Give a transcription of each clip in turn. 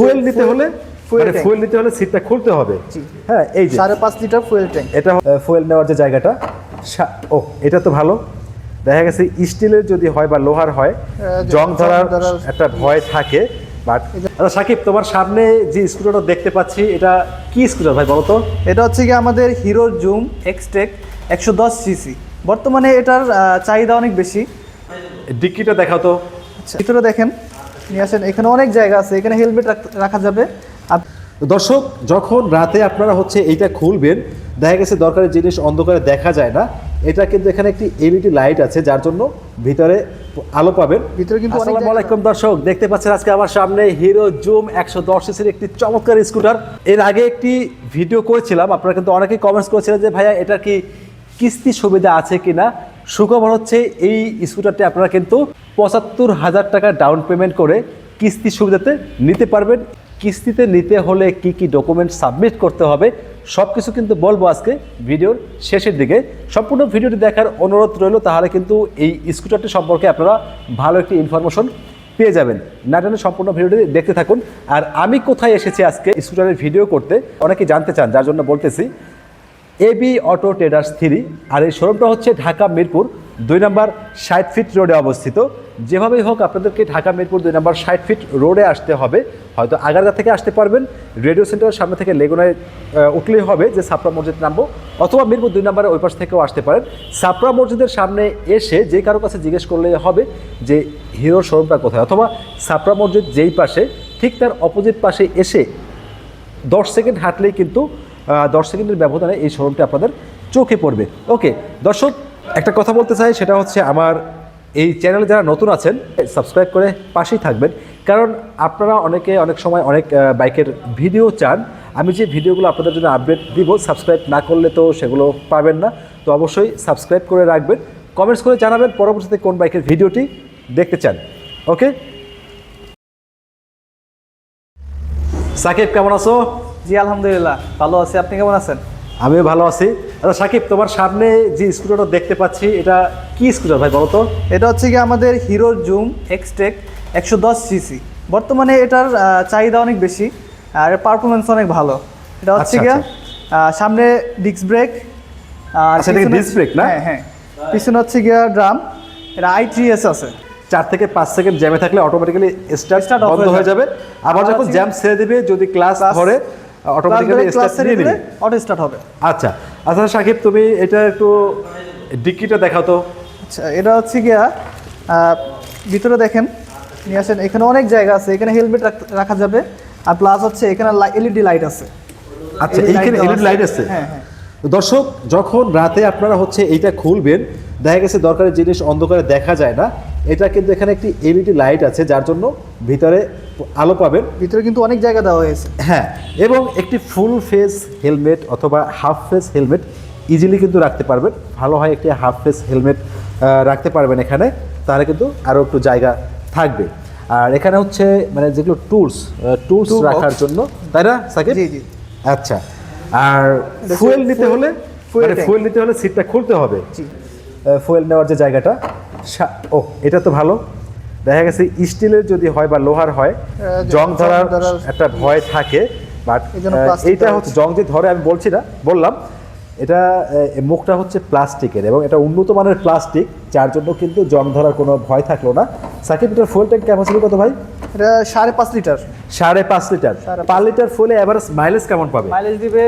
Fuel নিতে হলে fuel মানে ফুয়েল নিতে হলে সিটটা খুলতে হবে। হ্যাঁ এই যে। সাড়ে পাঁচ লিটার ফুয়েল ট্যাঙ্ক এটা ফুয়েল নেওয়ার যে জায়গাটা ও এটা তো ভালো। দেখা গেছে স্টিলের যদি হয় বা লোহার হয় জং জং ধরার একটা ভয় থাকে। বাট আচ্ছা সাকিব তোমার সামনে যে স্কুটারটা দেখতে পাচ্ছি এটা কি স্কুটার ভাই বলো তো? এটা হচ্ছে কি আমাদের হিরো জুম এক্সটেক একশো দশ সিসি বর্তমানে এটার চাহিদা অনেক বেশি। ডিক্কিটা দেখাও তো। আচ্ছা ভিতরে দেখেন। নিয়ে আসেন। এখানে অনেক জায়গা আছে এখানে হেলমেট রাখা যাবে। আর দর্শক যখন রাতে আপনারা হচ্ছে এইটা খুলবেন দেখা গেছে দরকারি জিনিস অন্ধকারে দেখা যায় না। এটা কিন্তু এখানে একটি এলইডি লাইট আছে যার জন্য ভিতরে আলো পাবেন। ভিতরে কিন্তু আসসালামু আলাইকুম দর্শক দেখতে পাচ্ছেন আজকে আমার সামনে হিরো জুম একশো দশ সিসির একটি চমৎকার স্কুটার এর আগে একটি ভিডিও করেছিলাম আপনারা কিন্তু অনেকেই কমেন্টস করেছিলেন যে ভাইয়া এটা কি কিস্তি সুবিধা আছে কিনা? সুখবর হচ্ছে এই স্কুটারটি আপনারা কিন্তু পঁচাত্তর হাজার টাকা ডাউন পেমেন্ট করে কিস্তি সুবিধাতে নিতে পারবেন। কিস্তিতে নিতে হলে কি কি ডকুমেন্ট সাবমিট করতে হবে সব কিছু কিন্তু বলব আজকে ভিডিওর শেষের দিকে। সম্পূর্ণ ভিডিওটি দেখার অনুরোধ রইল, তাহলে কিন্তু এই স্কুটারটি সম্পর্কে আপনারা ভালো একটি ইনফরমেশন পেয়ে যাবেন। না জানে সম্পূর্ণ ভিডিওটি দেখতে থাকুন। আর আমি কোথায় এসেছি আজকে স্কুটারের ভিডিও করতে, অনেকে জানতে চান, যার জন্য বলতেছি। A B auto traders three, আর এই শোরুমটা হচ্ছে ঢাকা মিরপুর, দুই নম্বর ষাট ফিট রোডে অবস্থিত। যেভাবেই হোক, আপনাদেরকে ঢাকা মিরপুর, দুই নম্বর ষাট ফিট রোডে আসতে হবে। হয়তো আগারগা থেকে আসতে পারবেন। রেডিও সেন্টারের সামনে থেকে লেগুনায় উঠলেই হবে যে সাপড়া মসজিদ নামবো, অথবা মিরপুর দুই নম্বরের ওই পাশ থেকেও আসতে পারেন। সাপড়া মসজিদের সামনে এসে যে কারও কাছে জিজ্ঞেস করলে হবে যে হিরোর শোরুমটা কোথায়? অথবা সাপড়া মসজিদ যেই পাশে, ঠিক তার অপোজিট পাশে এসে দশ সেকেন্ড হাঁটলেই কিন্তু দশ সেকেন্ডের ব্যবধানে এই শোরুমটি আপনাদের চোখে পড়বে। ওকে, দর্শক, একটা কথা বলতে চাই, সেটা হচ্ছে আমার এই চ্যানেলে যারা নতুন আছেন, সাবস্ক্রাইব করে পাশেই থাকবেন। কারণ আপনারা অনেকে অনেক সময় অনেক বাইকের ভিডিও চান। আমি যে ভিডিওগুলো আপনাদের জন্য আপডেট দিব, সাবস্ক্রাইব না করলে তো সেগুলো পাবেন না। তো অবশ্যই সাবস্ক্রাইব করে রাখবেন। কমেন্টস করে জানাবেন পরবর্তীতে কোন বাইকের ভিডিওটি দেখতে চান। ওকে? সাকিব, কেমন আছো? জি আলহামদুলিল্লাহ। ভালো আছি। আপনি কেমন আছেন? আমিও ভালো আছি। আচ্ছা সাকিব তোমার সামনে যে স্কুটারটা দেখতে পাচ্ছি এটা কি স্কুটার ভাই বলো তো? এটা হচ্ছে কি আমাদের হিরো জুম এক্সটেক একশো দশ সিসি বর্তমানে এটার চাহিদা অনেক বেশি আর পারফরমেন্স অনেক ভালো। এটা হচ্ছে আচ্ছা, গিয়া আহ, সামনে ডিস্ক ব্রেক আর আচ্ছা, এটা কি পিছনে- disc না? হ্যাঁ হ্যাঁ। পিছনে হচ্ছে গিয়া ড্রাম এটা আই এস আছে। চার থেকে পাঁচ সেকেন্ড জ্যামে থাকলে অটোমেটিক্যালি স্টার্ট off বন্ধ হয়ে যাবে। আবার যখন জ্যাম ছেড়ে দিবে যদি ক্লাস ধরে অটোমেটিক্যালি স্টার্ট নিয়ে অটো স্টার্ট হবে। আচ্ছা আচ্ছা সাকিব তুমি এটা একটু ডিক্কিটা দেখাও তো। আচ্ছা এটা হচ্ছে গিয়া ভিতরে দেখেন নিয়ে আসেন এখানে অনেক জায়গা আছে এখানে হেলমেট রাখা যাবে আর প্লাস হচ্ছে এখানে এলইডি লাইট আছে। আচ্ছা এইখানে এলইডি লাইট আছে। হ্যাঁ হ্যাঁ। দর্শক যখন রাতে আপনারা হচ্ছে এইটা খুলবেন দেখা গেছে দরকারি জিনিস অন্ধকারে দেখা যায় না। এটা কিন্তু এখানে একটি এলইডি লাইট আছে যার জন্য ভিতরে আলো পাবেন। ভিতরে কিন্তু অনেক জায়গা দেওয়া হয়েছে। হ্যাঁ এবং একটি ফুল ফেস হেলমেট অথবা হাফ ফেস হেলমেট ইজিলি কিন্তু রাখতে পারবেন। ভালো হয় একটি হাফ ফেস হেলমেট রাখতে পারবেন এখানে তাহলে কিন্তু আরও একটু জায়গা থাকবে। আর এখানে হচ্ছে মানে যেগুলো টুলস টুলস রাখার জন্য তাই না সাকিব। আচ্ছা আর ফুয়েল নিতে হলে fuel মানে। ফুয়েল নিতে হলে সিটটা খুলতে হবে। ফুয়েল নেওয়ার যে জায়গাটা ও এটা তো ভালো। দেখা গেছে স্টিলের যদি হয় বা লোহার হয় জং ধরার একটা ভয় থাকে বাট এইটা হচ্ছে জং যে ধরে আমি বলছি না বললাম এটা মুখটা হচ্ছে প্লাস্টিকের এবং এটা উন্নত মানের প্লাস্টিক যার জন্য কিন্তু জং ধরার কোনো ভয় থাকল না। সাকিব এটার ফুয়েল ট্যাঙ্ক ক্যাপাসিটি কত ভাই? এটা সাড়ে পাঁচ লিটার। সাড়ে পাঁচ লিটার। Per litre. ফুলে এভারেজ মাইলেজ কেমন পাবে? মাইলেজ দিবে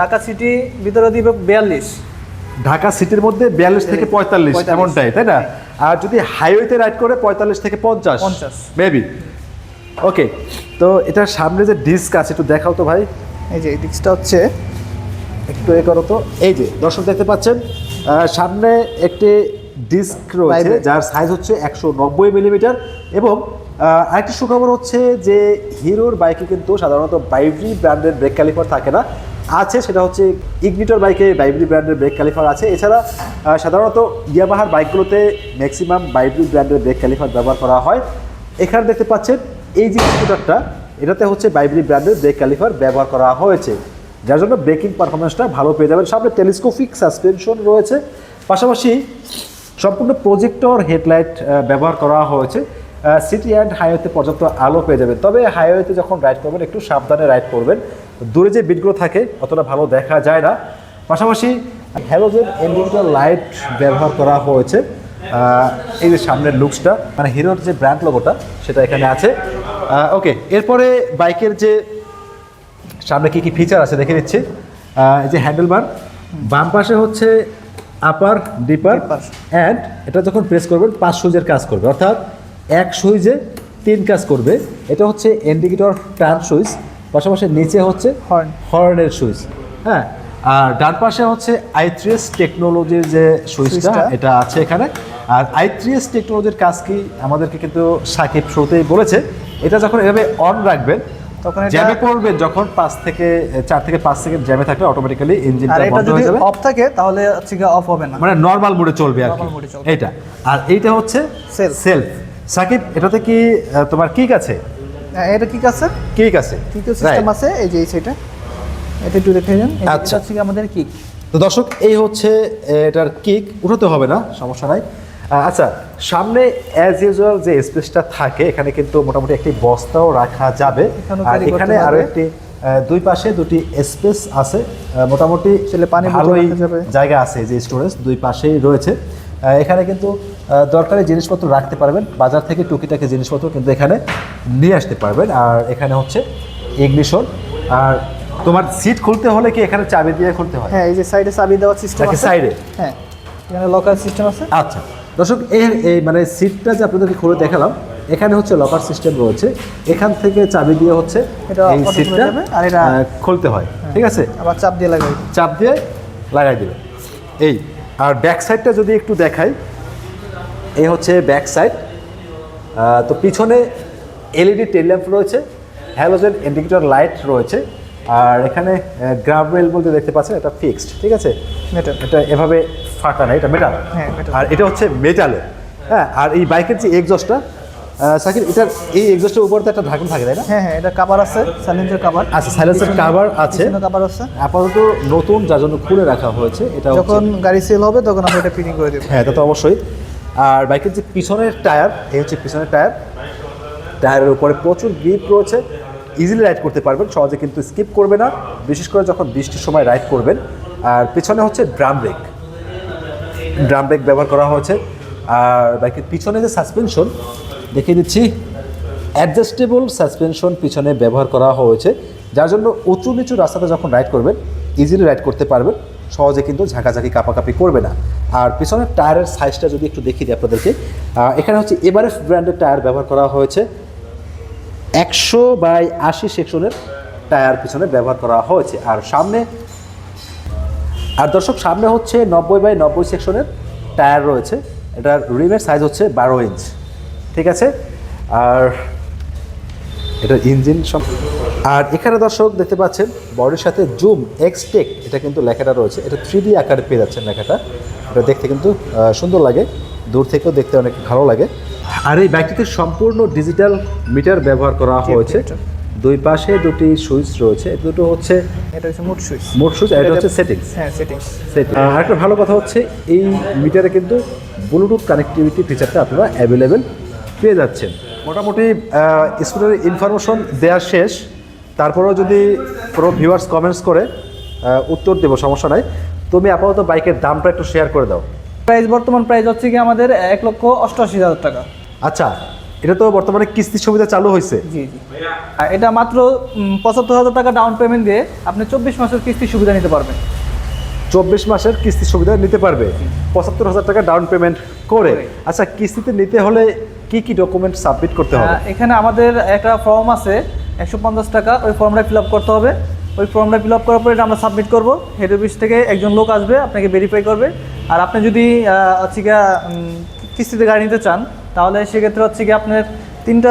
ঢাকা সিটি ভিতরে দিবে বিয়াল্লিশ। ঢাকা সিটির মধ্যে বিয়াল্লিশ থেকে পঁয়তাল্লিশ এমনটাই তাই না? আর যদি হাইওয়েতে রাইড করে পঁয়তাল্লিশ থেকে পঞ্চাশ 50 মেবি ওকে তো এটার সামনে যে ডিস্ক আছে একটু দেখাও তো ভাই। এই যে এই ডিস্কটা হচ্ছে একটু এ করো তো। এই যে দর্শক দেখতে পাচ্ছেন সামনে একটি ডিস্ক রয়েছে যার সাইজ হচ্ছে একশো নব্বই মিলিমিটার এবং আরেকটি সুখবর হচ্ছে যে হিরোর বাইকে কিন্তু সাধারণত বাইব্রি ব্র্যান্ডের ব্রেক ক্যালিপার থাকে না। আছে, সেটা হচ্ছে ইগনিটর বাইকে বাইব্রি ব্র্যান্ডের ব্রেক ক্যালিফার আছে। এছাড়া সাধারণত ইয়ামাহার বাইকগুলোতে ম্যাক্সিমাম বাইব্রি ব্র্যান্ডের ব্রেক ক্যালিফার ব্যবহার করা হয়। এখানে দেখতে পাচ্ছেন, এই যে স্কুটারটা এটাতে হচ্ছে বাইব্রি ব্র্যান্ডের ব্রেক ক্যালিফার ব্যবহার করা হয়েছে। যার জন্য ব্রেকিং পারফরমেন্সটা ভালো পেয়ে যাবেন। সামনে টেলিস্কোপিক সাসপেনশন রয়েছে। পাশাপাশি সম্পূর্ণ প্রজেক্টর হেডলাইট ব্যবহার করা হয়েছে। সিটি অ্যান্ড হাইওয়েতে পর্যাপ্ত আলো পেয়ে যাবেন। তবে হাইওয়েতে যখন রাইড করবেন, একটু সাবধানে রাইড করবেন। দূরে যে বিটগুলো থাকে অতটা ভালো দেখা যায় না। পাশাপাশি হ্যালোজেন ইন্ডিকেটর লাইট ব্যবহার করা হয়েছে। এই যে সামনের লুকসটা মানে হিরোর যে ব্র্যান্ড লোগোটা সেটা এখানে আছে। ওকে এরপরে বাইকের যে সামনে কী কী ফিচার আছে দেখে আহ, এই যে হ্যান্ডেল বার বাম পাশে হচ্ছে আপার ডিপার অ্যান্ড এটা যখন প্রেস করবেন পাঁচ সুইজের কাজ করবে। অর্থাৎ এক সুইচে তিন কাজ করবে। এটা হচ্ছে ইন্ডিকেটর টার্ন সুইচ পাশাপাশি নিচে হচ্ছে। হর্নের সুইচ। হ্যাঁ আর ডান পাশে হচ্ছে আই টেকনোলজির যে সুইচটা। এটা আছে এখানে। আর আই টেকনোলজির কাজ কি আমাদেরকে কিন্তু সাকিব শুরুতেই বলেছে। এটা যখন এভাবে অন রাখবেন তখন এটা- জ্যামে পড়বে যখন পাঁচ থেকে চার থেকে পাঁচ সেকেন্ড জ্যামে থাকলে অটোমেটিক্যালি আর ইঞ্জিনটা বন্ধ হয়ে যাবে। অফ থাকে তাহলে হচ্ছে গিয়ে অফ হবে না। মানে নর্মাল মোডে চলবে আর কি। Normal mode এ চলবে। এইটা আর এইটা হচ্ছে। সেলফ সাকিব এটাতে কি তোমার কিক আছে? এটা কি আছে? কিক আছে। কিক সিস্টেম আছে এই যে এই সাইডে এটা একটু দেখে নিন। আচ্ছা। হচ্ছে আমাদের কিক। তো দর্শক এই হচ্ছে এটার কিক। উঠাতে হবে না সমস্যা নাই। আচ্ছা সামনে অ্যাজ ইউজুয়াল যে স্পেসটা থাকে এখানে কিন্তু মোটামুটি একটি বস্তাও রাখা যাবে। আর এখানে আরও একটি দুই পাশে দুটি স্পেস আছে। মোটামুটি ছেলে পানি ভালোই যাবে। জায়গা আছে যে স্টোরেজ দুই পাশেই রয়েছে। এখানে কিন্তু দরকারি জিনিসপত্র রাখতে পারবেন। বাজার থেকে টুকিটাকি জিনিসপত্র কিন্তু এখানে নিয়ে আসতে পারবেন। আর এখানে হচ্ছে ইগনিশন আর তোমার সিট খুলতে হলে কি এখানে চাবি দিয়ে খুলতে হয়? হ্যাঁ এই যে সাইডে চাবি দেওয়ার সিস্টেম আছে। সাইডে হ্যাঁ এখানে লকার সিস্টেম আছে। আচ্ছা। দর্শক এর এই মানে সিটটা যে আপনাদেরকে খুলে দেখালাম এখানে হচ্ছে লকার সিস্টেম রয়েছে। এখান থেকে চাবি দিয়ে হচ্ছে এটা এই সিটটা আর এটা- খুলতে হয়। ঠিক আছে? আবার চাপ দিয়ে লাগাই। চাপ দিয়ে লাগাই দিবে। এই আর ব্যাক সাইডটা যদি একটু দেখাই এই হচ্ছে ব্যাক সাইড তো পিছনে এলইডি টেল ল্যাম্প রয়েছে হ্যালোজেন ইন্ডিকেটর লাইট রয়েছে আর এখানে গ্রাব রেল বলতে দেখতে পাচ্ছেন এটা ফিক্সড ঠিক আছে? এটা এভাবে ফাটা না এটা মেটাল হ্যাঁ। আর এটা হচ্ছে মেটালে হ্যাঁ আর এই বাইকের যে এক্সস্টটা সাকিব এটার এই এক্সস্টের উপর তো একটা ঢাকন থাকে তাই না? হ্যাঁ হ্যাঁ এটা কাভার আছে সাইলেন্সের কাভার আচ্ছা সাইলেন্সের কাভার আছে। কাভার আছে। আপাতত নতুন যার জন্য খুলে রাখা হয়েছে এটা যখন গাড়ি সেল হবে তখন আমরা এটা ফিটিং করে দেবো। হ্যাঁ তা তো অবশ্যই। আর বাইকের যে পিছনের টায়ার, এই হচ্ছে পিছনের টায়ার। টায়ারের উপরে প্রচুর গ্রিপ রয়েছে। ইজিলি রাইড করতে পারবেন, সহজে কিন্তু স্কিপ করবে না। বিশেষ করে যখন বৃষ্টির সময় রাইড করবেন। আর পিছনে হচ্ছে ড্রাম ব্রেক ড্রাম ব্রেক ব্যবহার করা হয়েছে। আর বাইকের পিছনে যে সাসপেনশন দেখিয়ে দিচ্ছি। অ্যাডজাস্টেবল সাসপেনশন পিছনে ব্যবহার করা হয়েছে। যার জন্য উঁচু নিচু রাস্তাতে যখন রাইড করবেন ইজিলি রাইড করতে পারবেন। সহজে কিন্তু ঝাঁকাঝাঁকি, কাপাকাপি করবে না। আর পিছনের টায়ারের সাইজটা যদি একটু দেখিয়ে দিই আপনাদেরকে এখানে হচ্ছে এভারেস্ট ব্র্যান্ডের টায়ার ব্যবহার করা হয়েছে। একশো বাই আশি সেকশনের টায়ার পিছনে ব্যবহার করা হয়েছে। আর সামনে, আর দর্শক, সামনে হচ্ছে নব্বই বাই নব্বই সেকশনের টায়ার রয়েছে। এটার রিমের সাইজ হচ্ছে বারো ইঞ্চ ঠিক আছে? আর এটার ইঞ্জিন সব আর এখানে দর্শক দেখতে পাচ্ছেন বডির সাথে জুম এক্সটেক এটা কিন্তু লেখাটা রয়েছে। এটা থ্রি ডি আকারে পেয়ে যাচ্ছেন লেখাটা। এটা দেখতে কিন্তু সুন্দর লাগে। দূর থেকেও দেখতে অনেক ভালো লাগে। আর এই ব্যাগটিতে সম্পূর্ণ ডিজিটাল মিটার ব্যবহার করা হয়েছে। দুই পাশে দুটি সুইচ রয়েছে। দুটো হচ্ছে এটা হচ্ছে মুড সুইচ। মোট সুইচ আর এটা হচ্ছে সেটিংস হ্যাঁ সেটিংস সেটিং আরেকটা ভালো কথা হচ্ছে এই মিটারে কিন্তু ব্লুটুথ কানেক্টিভিটি ফিচারটা আপনারা অ্যাভেলেবেল পেয়ে যাচ্ছেন। মোটামুটি স্কুলের ইনফরমেশন দেওয়া শেষ। তারপরেও যদি কোনো ভিউয়ার্স কমেন্টস করে উত্তর দেবো সমস্যা নাই। তুমি আপাতত বাইকের দামটা একটু শেয়ার করে দাও। প্রাইস বর্তমান প্রাইস হচ্ছে কি আমাদের এক লক্ষ অষ্টআশি হাজার টাকা। আচ্ছা এটা তো বর্তমানে কিস্তির সুবিধা চালু হয়েছে। জি জি। এটা মাত্র পঁচাত্তর হাজার টাকা ডাউন পেমেন্ট দিয়ে আপনি চব্বিশ মাসের কিস্তির সুবিধা নিতে পারবেন। চব্বিশ মাসের কিস্তি সুবিধা নিতে পারবে। পঁচাত্তর হাজার টাকা ডাউন পেমেন্ট করে। আচ্ছা কিস্তিতে নিতে হলে কি কি ডকুমেন্ট সাবমিট করতে হবে? এখানে আমাদের একটা ফর্ম আছে একশো পঞ্চাশ টাকা, ওই ফর্মটা ফিল আপ করতে হবে। ওই ফর্মটা ফিল আপ করার পরে এটা আমরা সাবমিট করব। হেড অফিস থেকে একজন লোক আসবে, আপনাকে ভেরিফাই করবে। আর আপনি যদি হচ্ছে গিয়া কিস্তিতে গাড়ি নিতে চান, তাহলে সেক্ষেত্রে হচ্ছে গিয়ে আপনার তিনটা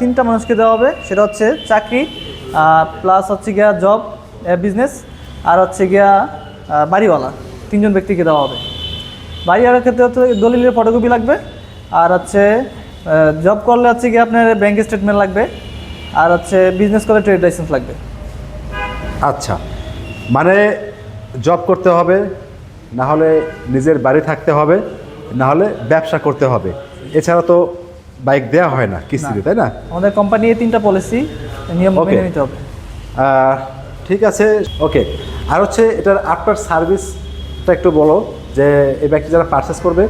তিনটা মানুষকে দেওয়া হবে। সেটা হচ্ছে চাকরি প্লাস হচ্ছে গিয়া জব বিজনেস আর হচ্ছে গিয়া বাড়িওয়ালা। তিনজন ব্যক্তিকে দেওয়া হবে। বাড়িওয়ালার ক্ষেত্রে হচ্ছে দলিলের ফটোকপি লাগবে। আর হচ্ছে জব করলে হচ্ছে গিয়ে আপনার ব্যাংক স্টেটমেন্ট লাগবে। আর হচ্ছে বিজনেস করে ট্রেড লাইসেন্স লাগবে। আচ্ছা মানে জব করতে হবে না হলে নিজের বাড়ি থাকতে হবে না হলে ব্যবসা করতে হবে। এছাড়া তো বাইক দেওয়া হয় না কিস্তিতে তাই না? আমাদের কোম্পানি তিনটা পলিসি নিয়ম. মেনে নিতে হবে। ঠিক আছে ওকে আর হচ্ছে এটার আফটার সার্ভিসটা একটু বলো যে এই বাইকটি যারা পারচেস করবে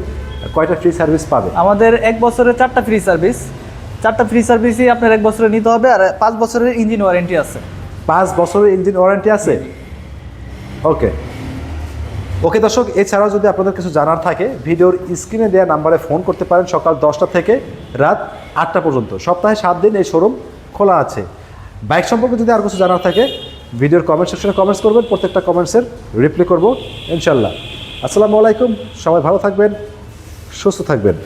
কয়টা ফ্রি সার্ভিস পাবে? আমাদের এক বছরে চারটা ফ্রি সার্ভিস চারটা ফ্রি সার্ভিসই আপনার এক বছরে নিতে হবে আর পাঁচ বছরের ইঞ্জিন ওয়ারেন্টি আছে। পাঁচ বছরের ইঞ্জিন ওয়ারেন্টি আছে? ওকে। ওকে দর্শক, এছাড়াও যদি আপনাদের কিছু জানার থাকে, ভিডিওর স্ক্রিনে দেওয়া নাম্বারে ফোন করতে পারেন সকাল দশটা থেকে রাত আটটা পর্যন্ত। সপ্তাহে সাত দিন এই শোরুম খোলা আছে। বাইক সম্পর্কে যদি আর কিছু জানার থাকে, ভিডিওর কমেন্ট সেকশনে কমেন্টস করবেন, প্রত্যেকটা কমেন্টসের রিপ্লাই করব, ইনশাল্লাহ। আসসালামু আলাইকুম, সবাই ভালো থাকবেন, সুস্থ থাকবেন।